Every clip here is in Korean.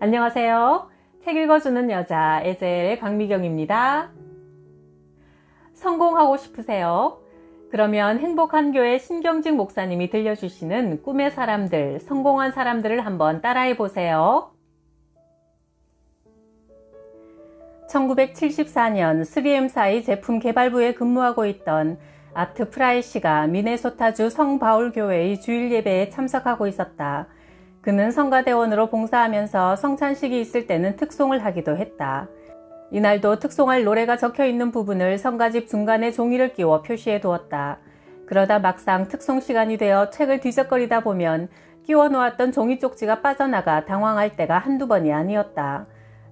안녕하세요. 책 읽어주는 여자 에젤의 강미경입니다. 성공하고 싶으세요? 그러면 행복한 교회 신경직 목사님이 들려주시는 꿈의 사람들, 성공한 사람들을 한번 따라해 보세요. 1974년 3M사의 제품 개발부에 근무하고 있던 아트 프라이 씨가 미네소타주 성바울 교회의 주일 예배에 참석하고 있었다. 그는 성가대원으로 봉사하면서 성찬식이 있을 때는 특송을 하기도 했다. 이날도 특송할 노래가 적혀 있는 부분을 성가집 중간에 종이를 끼워 표시해 두었다. 그러다 막상 특송 시간이 되어 책을 뒤적거리다 보면 끼워 놓았던 종이 쪽지가 빠져나가 당황할 때가 한두 번이 아니었다.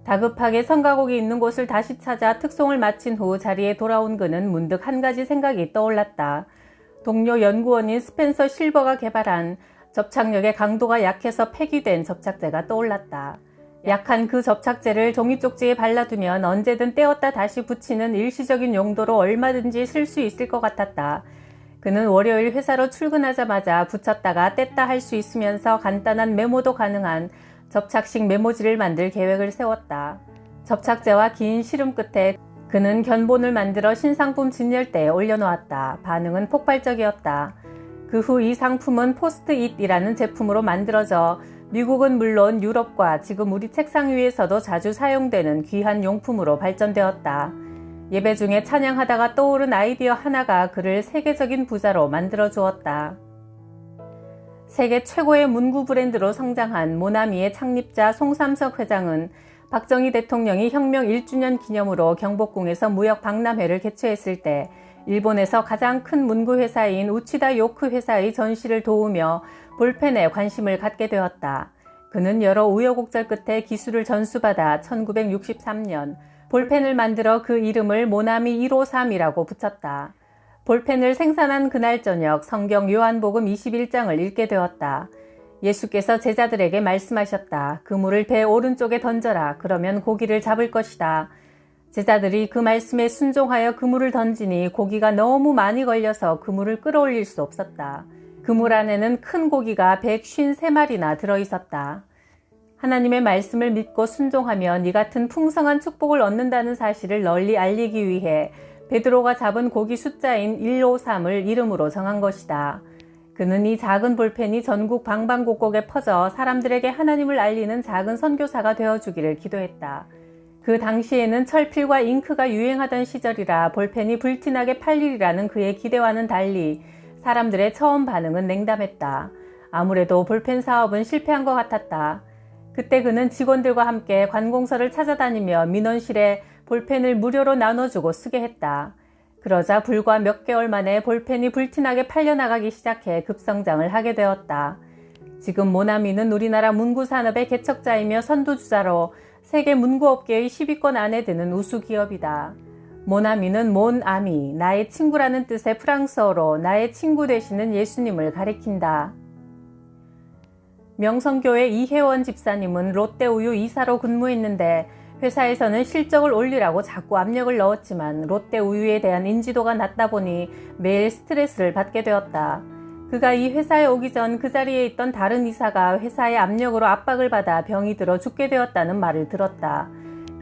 다급하게 성가곡이 있는 곳을 다시 찾아 특송을 마친 후 자리에 돌아온 그는 문득 한 가지 생각이 떠올랐다. 동료 연구원인 스펜서 실버가 개발한 접착력의 강도가 약해서 폐기된 접착제가 떠올랐다. 약한 그 접착제를 종이 쪽지에 발라두면 언제든 떼었다 다시 붙이는 일시적인 용도로 얼마든지 쓸 수 있을 것 같았다. 그는 월요일 회사로 출근하자마자 붙였다가 뗐다 할 수 있으면서 간단한 메모도 가능한 접착식 메모지를 만들 계획을 세웠다. 접착제와 긴 시름 끝에 그는 견본을 만들어 신상품 진열대에 올려놓았다. 반응은 폭발적이었다. 그 후 이 상품은 포스트잇이라는 제품으로 만들어져 미국은 물론 유럽과 지금 우리 책상 위에서도 자주 사용되는 귀한 용품으로 발전되었다. 예배 중에 찬양하다가 떠오른 아이디어 하나가 그를 세계적인 부자로 만들어 주었다. 세계 최고의 문구 브랜드로 성장한 모나미의 창립자 송삼석 회장은 박정희 대통령이 혁명 1주년 기념으로 경복궁에서 무역 박람회를 개최했을 때 일본에서 가장 큰 문구 회사인 우치다 요크 회사의 전시를 도우며 볼펜에 관심을 갖게 되었다. 그는 여러 우여곡절 끝에 기술을 전수받아 1963년 볼펜을 만들어 그 이름을 모나미 153이라고 붙였다. 볼펜을 생산한 그날 저녁 성경 요한복음 21장을 읽게 되었다. 예수께서 제자들에게 말씀하셨다. 그물을 배 오른쪽에 던져라. 그러면 고기를 잡을 것이다. 제자들이 그 말씀에 순종하여 그물을 던지니 고기가 너무 많이 걸려서 그물을 끌어올릴 수 없었다. 그물 안에는 큰 고기가 153마리나 들어 있었다. 하나님의 말씀을 믿고 순종하면 이 같은 풍성한 축복을 얻는다는 사실을 널리 알리기 위해 베드로가 잡은 고기 숫자인 153을 이름으로 정한 것이다. 그는 이 작은 볼펜이 전국 방방곡곡에 퍼져 사람들에게 하나님을 알리는 작은 선교사가 되어주기를 기도했다. 그 당시에는 철필과 잉크가 유행하던 시절이라 볼펜이 불티나게 팔리리라는 그의 기대와는 달리 사람들의 처음 반응은 냉담했다. 아무래도 볼펜 사업은 실패한 것 같았다. 그때 그는 직원들과 함께 관공서를 찾아다니며 민원실에 볼펜을 무료로 나눠주고 쓰게 했다. 그러자 불과 몇 개월 만에 볼펜이 불티나게 팔려나가기 시작해 급성장을 하게 되었다. 지금 모나미는 우리나라 문구 산업의 개척자이며 선두주자로 세계 문구업계의 10위권 안에 드는 우수 기업이다. 모나미는 몬아미, 나의 친구라는 뜻의 프랑스어로 나의 친구 되시는 예수님을 가리킨다. 명성교회 이혜원 집사님은 롯데우유 이사로 근무했는데 회사에서는 실적을 올리라고 자꾸 압력을 넣었지만 롯데우유에 대한 인지도가 낮다 보니 매일 스트레스를 받게 되었다. 그가 이 회사에 오기 전 그 자리에 있던 다른 이사가 회사의 압력으로 압박을 받아 병이 들어 죽게 되었다는 말을 들었다.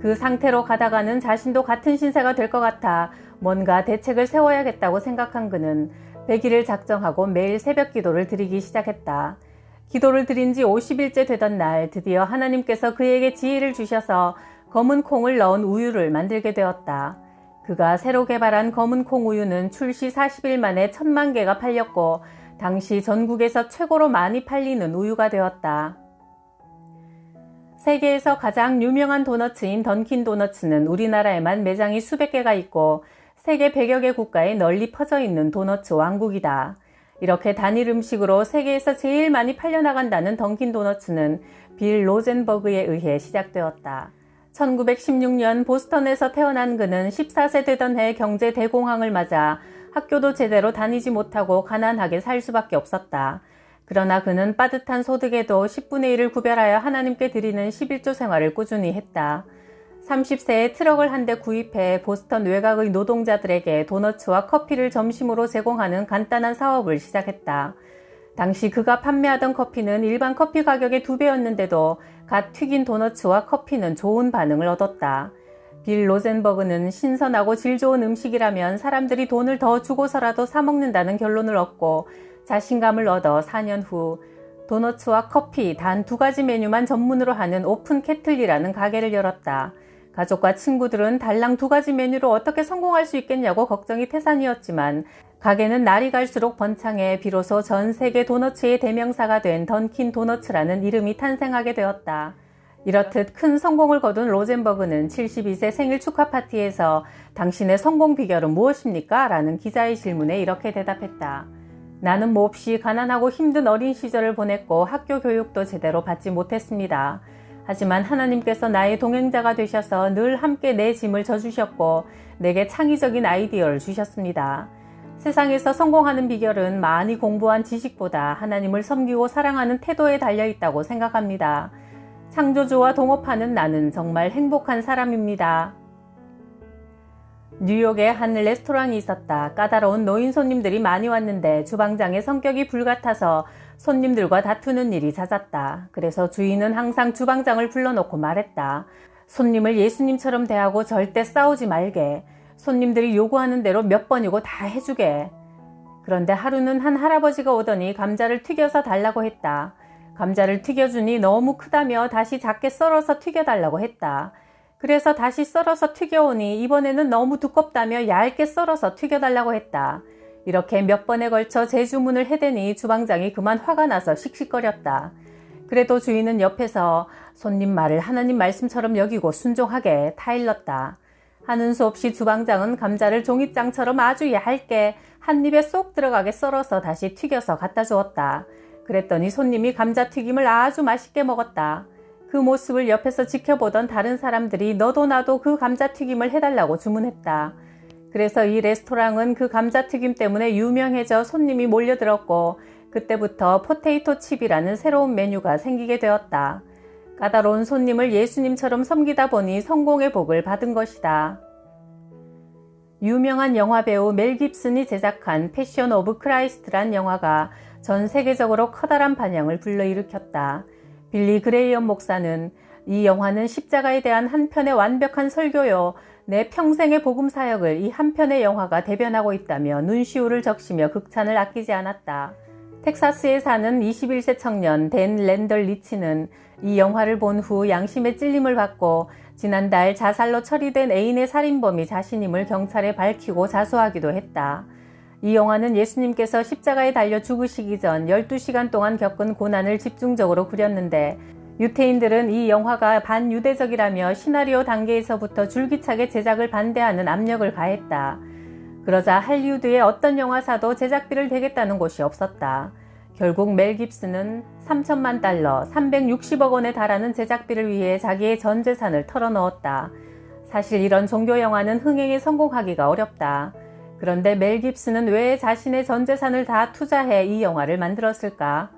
그 상태로 가다가는 자신도 같은 신세가 될 것 같아 뭔가 대책을 세워야겠다고 생각한 그는 100일을 작정하고 매일 새벽 기도를 드리기 시작했다. 기도를 드린 지 50일째 되던 날 드디어 하나님께서 그에게 지혜를 주셔서 검은 콩을 넣은 우유를 만들게 되었다. 그가 새로 개발한 검은 콩 우유는 출시 40일 만에 천만 개가 팔렸고 당시 전국에서 최고로 많이 팔리는 우유가 되었다. 세계에서 가장 유명한 도너츠인 던킨 도너츠는 우리나라에만 매장이 수백 개가 있고 세계 100여 개 국가에 널리 퍼져 있는 도너츠 왕국이다. 이렇게 단일 음식으로 세계에서 제일 많이 팔려나간다는 던킨 도너츠는 빌 로젠버그에 의해 시작되었다. 1916년 보스턴에서 태어난 그는 14세 되던 해 경제 대공황을 맞아 학교도 제대로 다니지 못하고 가난하게 살 수밖에 없었다. 그러나 그는 빠듯한 소득에도 10분의 1을 구별하여 하나님께 드리는 11조 생활을 꾸준히 했다. 30세에 트럭을 한 대 구입해 보스턴 외곽의 노동자들에게 도너츠와 커피를 점심으로 제공하는 간단한 사업을 시작했다. 당시 그가 판매하던 커피는 일반 커피 가격의 두 배였는데도 갓 튀긴 도너츠와 커피는 좋은 반응을 얻었다. 빌 로젠버그는 신선하고 질 좋은 음식이라면 사람들이 돈을 더 주고서라도 사먹는다는 결론을 얻고 자신감을 얻어 4년 후 도너츠와 커피 단 두 가지 메뉴만 전문으로 하는 오픈 캐틀리라는 가게를 열었다. 가족과 친구들은 달랑 두 가지 메뉴로 어떻게 성공할 수 있겠냐고 걱정이 태산이었지만 가게는 날이 갈수록 번창해 비로소 전 세계 도너츠의 대명사가 된 던킨 도너츠라는 이름이 탄생하게 되었다. 이렇듯 큰 성공을 거둔 로젠버그는 72세 생일 축하 파티에서 당신의 성공 비결은 무엇입니까? 라는 기자의 질문에 이렇게 대답했다. 나는 몹시 가난하고 힘든 어린 시절을 보냈고 학교 교육도 제대로 받지 못했습니다. 하지만 하나님께서 나의 동행자가 되셔서 늘 함께 내 짐을 져주셨고 내게 창의적인 아이디어를 주셨습니다. 세상에서 성공하는 비결은 많이 공부한 지식보다 하나님을 섬기고 사랑하는 태도에 달려 있다고 생각합니다. 창조주와 동업하는 나는 정말 행복한 사람입니다. 뉴욕에 한 레스토랑이 있었다. 까다로운 노인 손님들이 많이 왔는데 주방장의 성격이 불같아서 손님들과 다투는 일이 잦았다. 그래서 주인은 항상 주방장을 불러놓고 말했다. 손님을 예수님처럼 대하고 절대 싸우지 말게. 손님들이 요구하는 대로 몇 번이고 다 해주게. 그런데 하루는 한 할아버지가 오더니 감자를 튀겨서 달라고 했다. 감자를 튀겨주니 너무 크다며 다시 작게 썰어서 튀겨달라고 했다. 그래서 다시 썰어서 튀겨오니 이번에는 너무 두껍다며 얇게 썰어서 튀겨달라고 했다. 이렇게 몇 번에 걸쳐 재주문을 해대니 주방장이 그만 화가 나서 씩씩거렸다. 그래도 주인은 옆에서 손님 말을 하나님 말씀처럼 여기고 순종하게 타일렀다. 하는 수 없이 주방장은 감자를 종이장처럼 아주 얇게 한 입에 쏙 들어가게 썰어서 다시 튀겨서 갖다 주었다. 그랬더니 손님이 감자튀김을 아주 맛있게 먹었다. 그 모습을 옆에서 지켜보던 다른 사람들이 너도 나도 그 감자튀김을 해달라고 주문했다. 그래서 이 레스토랑은 그 감자튀김 때문에 유명해져 손님이 몰려들었고 그때부터 포테이토 칩이라는 새로운 메뉴가 생기게 되었다. 까다로운 손님을 예수님처럼 섬기다 보니 성공의 복을 받은 것이다. 유명한 영화 배우 멜 깁슨이 제작한 패션 오브 크라이스트란 영화가 전 세계적으로 커다란 반향을 불러일으켰다. 빌리 그레이엄 목사는 이 영화는 십자가에 대한 한 편의 완벽한 설교요. 내 평생의 복음 사역을 이 한 편의 영화가 대변하고 있다며 눈시울을 적시며 극찬을 아끼지 않았다. 텍사스에 사는 21세 청년 댄 랜덜 리치는 이 영화를 본 후 양심의 찔림을 받고 지난달 자살로 처리된 애인의 살인범이 자신임을 경찰에 밝히고 자수하기도 했다. 이 영화는 예수님께서 십자가에 달려 죽으시기 전 12시간 동안 겪은 고난을 집중적으로 그렸는데 유태인들은 이 영화가 반유대적이라며 시나리오 단계에서부터 줄기차게 제작을 반대하는 압력을 가했다. 그러자 할리우드의 어떤 영화사도 제작비를 대겠다는 곳이 없었다. 결국 멜 깁스는 3천만 달러, 360억 원에 달하는 제작비를 위해 자기의 전 재산을 털어넣었다. 사실 이런 종교 영화는 흥행에 성공하기가 어렵다. 그런데 멜 깁스는 왜 자신의 전 재산을 다 투자해 이 영화를 만들었을까?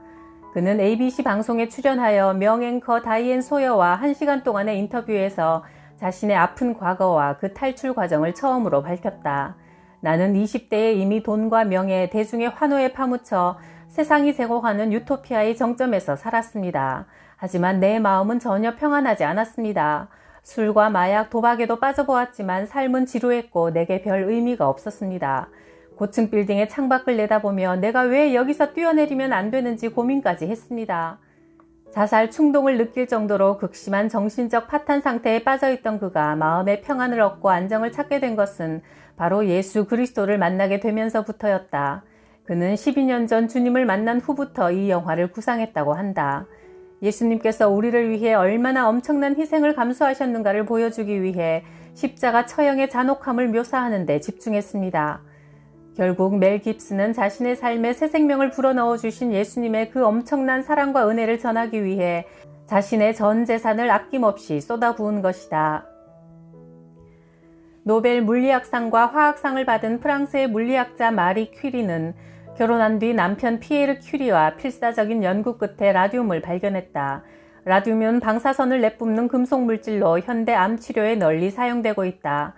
그는 ABC 방송에 출연하여 명앵커 다이앤 소여와 1시간 동안의 인터뷰에서 자신의 아픈 과거와 그 탈출 과정을 처음으로 밝혔다. 나는 20대에 이미 돈과 명예, 대중의 환호에 파묻혀 세상이 제공하는 유토피아의 정점에서 살았습니다. 하지만 내 마음은 전혀 평안하지 않았습니다. 술과 마약, 도박에도 빠져보았지만 삶은 지루했고 내게 별 의미가 없었습니다. 고층 빌딩의 창밖을 내다보며 내가 왜 여기서 뛰어내리면 안 되는지 고민까지 했습니다. 자살 충동을 느낄 정도로 극심한 정신적 파탄 상태에 빠져있던 그가 마음의 평안을 얻고 안정을 찾게 된 것은 바로 예수 그리스도를 만나게 되면서부터였다. 그는 12년 전 주님을 만난 후부터 이 영화를 구상했다고 한다. 예수님께서 우리를 위해 얼마나 엄청난 희생을 감수하셨는가를 보여주기 위해 십자가 처형의 잔혹함을 묘사하는 데 집중했습니다. 결국 멜 깁스는 자신의 삶에 새 생명을 불어넣어 주신 예수님의 그 엄청난 사랑과 은혜를 전하기 위해 자신의 전 재산을 아낌없이 쏟아부은 것이다. 노벨 물리학상과 화학상을 받은 프랑스의 물리학자 마리 퀴리는 결혼한 뒤 남편 피에르 큐리와 필사적인 연구 끝에 라듐을 발견했다. 라듐은 방사선을 내뿜는 금속 물질로 현대 암 치료에 널리 사용되고 있다.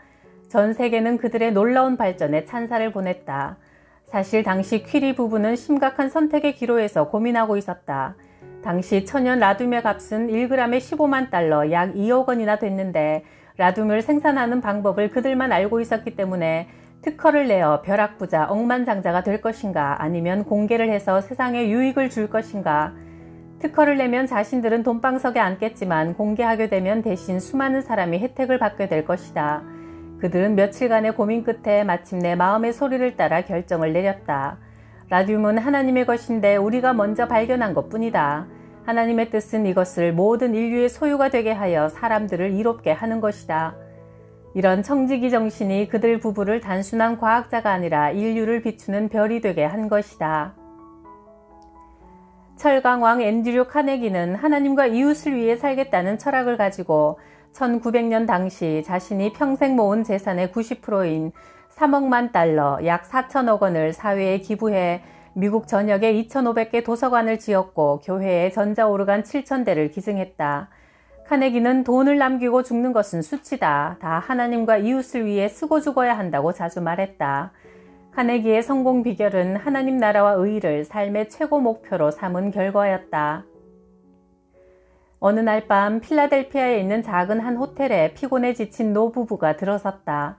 전 세계는 그들의 놀라운 발전에 찬사를 보냈다. 사실 당시 퀴리 부부는 심각한 선택의 기로에서 고민하고 있었다. 당시 천연 라듐의 값은 1g에 15만 달러, 약 2억 원이나 됐는데 라듐을 생산하는 방법을 그들만 알고 있었기 때문에 특허를 내어 벼락부자 억만장자가 될 것인가 아니면 공개를 해서 세상에 유익을 줄 것인가 특허를 내면 자신들은 돈방석에 앉겠지만 공개하게 되면 대신 수많은 사람이 혜택을 받게 될 것이다. 그들은 며칠간의 고민 끝에 마침내 마음의 소리를 따라 결정을 내렸다. 라듐은 하나님의 것인데 우리가 먼저 발견한 것 뿐이다. 하나님의 뜻은 이것을 모든 인류의 소유가 되게 하여 사람들을 이롭게 하는 것이다. 이런 청지기 정신이 그들 부부를 단순한 과학자가 아니라 인류를 비추는 별이 되게 한 것이다. 철강왕 앤드류 카네기는 하나님과 이웃을 위해 살겠다는 철학을 가지고 1900년 당시 자신이 평생 모은 재산의 90%인 3억만 달러, 약 4천억 원을 사회에 기부해 미국 전역에 2,500개 도서관을 지었고 교회에 전자오르간 7,000대를 기증했다. 카네기는 돈을 남기고 죽는 것은 수치다. 다 하나님과 이웃을 위해 쓰고 죽어야 한다고 자주 말했다. 카네기의 성공 비결은 하나님 나라와 의의를 삶의 최고 목표로 삼은 결과였다. 어느 날 밤 필라델피아에 있는 작은 한 호텔에 피곤에 지친 노부부가 들어섰다.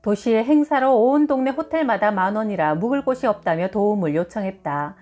도시의 행사로 온 동네 호텔마다 만 원이라 묵을 곳이 없다며 도움을 요청했다.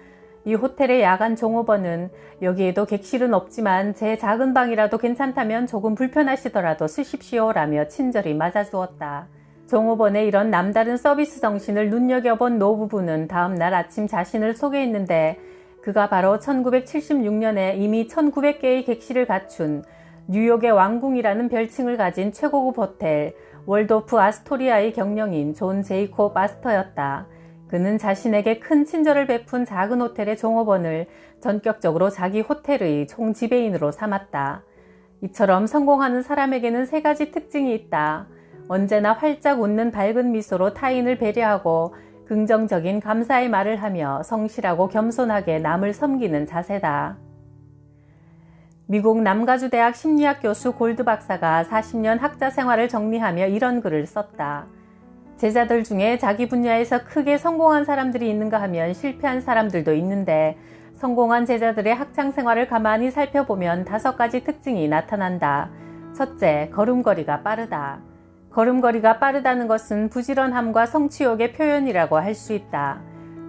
이 호텔의 야간 종업원은 여기에도 객실은 없지만 제 작은 방이라도 괜찮다면 조금 불편하시더라도 쓰십시오 라며 친절히 맞아주었다. 종업원의 이런 남다른 서비스 정신을 눈여겨본 노부부는 다음날 아침 자신을 소개했는데 그가 바로 1976년에 이미 1900개의 객실을 갖춘 뉴욕의 왕궁이라는 별칭을 가진 최고급 호텔 월도프 아스토리아의 경영인 존 제이콥 아스터였다. 그는 자신에게 큰 친절을 베푼 작은 호텔의 종업원을 전격적으로 자기 호텔의 총지배인으로 삼았다. 이처럼 성공하는 사람에게는 세 가지 특징이 있다. 언제나 활짝 웃는 밝은 미소로 타인을 배려하고 긍정적인 감사의 말을 하며 성실하고 겸손하게 남을 섬기는 자세다. 미국 남가주 대학 심리학 교수 골드 박사가 40년 학자 생활을 정리하며 이런 글을 썼다. 제자들 중에 자기 분야에서 크게 성공한 사람들이 있는가 하면 실패한 사람들도 있는데 성공한 제자들의 학창 생활을 가만히 살펴보면 다섯 가지 특징이 나타난다. 첫째, 걸음걸이가 빠르다. 걸음걸이가 빠르다는 것은 부지런함과 성취욕의 표현이라고 할 수 있다.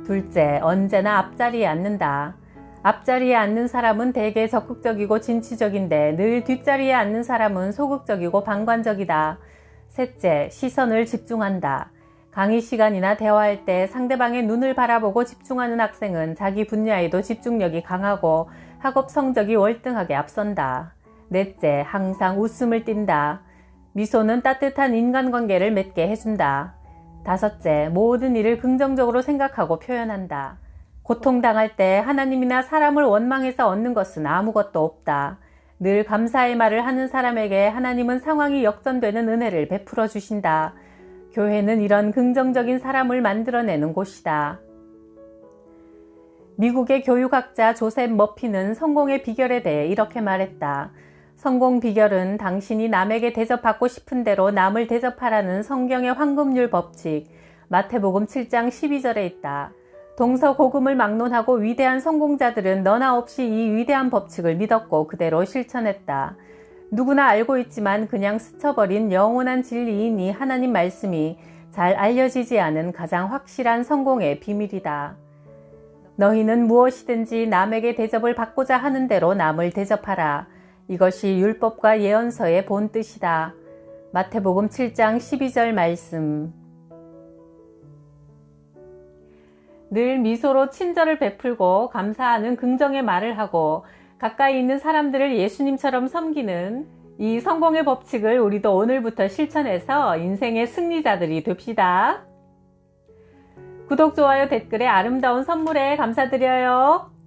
둘째, 언제나 앞자리에 앉는다. 앞자리에 앉는 사람은 대개 적극적이고 진취적인데 늘 뒷자리에 앉는 사람은 소극적이고 방관적이다. 셋째, 시선을 집중한다. 강의 시간이나 대화할 때 상대방의 눈을 바라보고 집중하는 학생은 자기 분야에도 집중력이 강하고 학업 성적이 월등하게 앞선다. 넷째, 항상 웃음을 띈다. 미소는 따뜻한 인간관계를 맺게 해준다. 다섯째, 모든 일을 긍정적으로 생각하고 표현한다. 고통당할 때 하나님이나 사람을 원망해서 얻는 것은 아무것도 없다. 늘 감사의 말을 하는 사람에게 하나님은 상황이 역전되는 은혜를 베풀어 주신다. 교회는 이런 긍정적인 사람을 만들어내는 곳이다. 미국의 교육학자 조셉 머피는 성공의 비결에 대해 이렇게 말했다. 성공 비결은 당신이 남에게 대접받고 싶은 대로 남을 대접하라는 성경의 황금률 법칙, 마태복음 7장 12절에 있다. 동서 고금을 막론하고 위대한 성공자들은 너나 없이 이 위대한 법칙을 믿었고 그대로 실천했다. 누구나 알고 있지만 그냥 스쳐버린 영원한 진리인 이 하나님 말씀이 잘 알려지지 않은 가장 확실한 성공의 비밀이다. 너희는 무엇이든지 남에게 대접을 받고자 하는 대로 남을 대접하라. 이것이 율법과 예언서의 본 뜻이다. 마태복음 7장 12절 말씀. 늘 미소로 친절을 베풀고 감사하는 긍정의 말을 하고 가까이 있는 사람들을 예수님처럼 섬기는 이 성공의 법칙을 우리도 오늘부터 실천해서 인생의 승리자들이 됩시다. 구독, 좋아요, 댓글에 아름다운 선물에 감사드려요.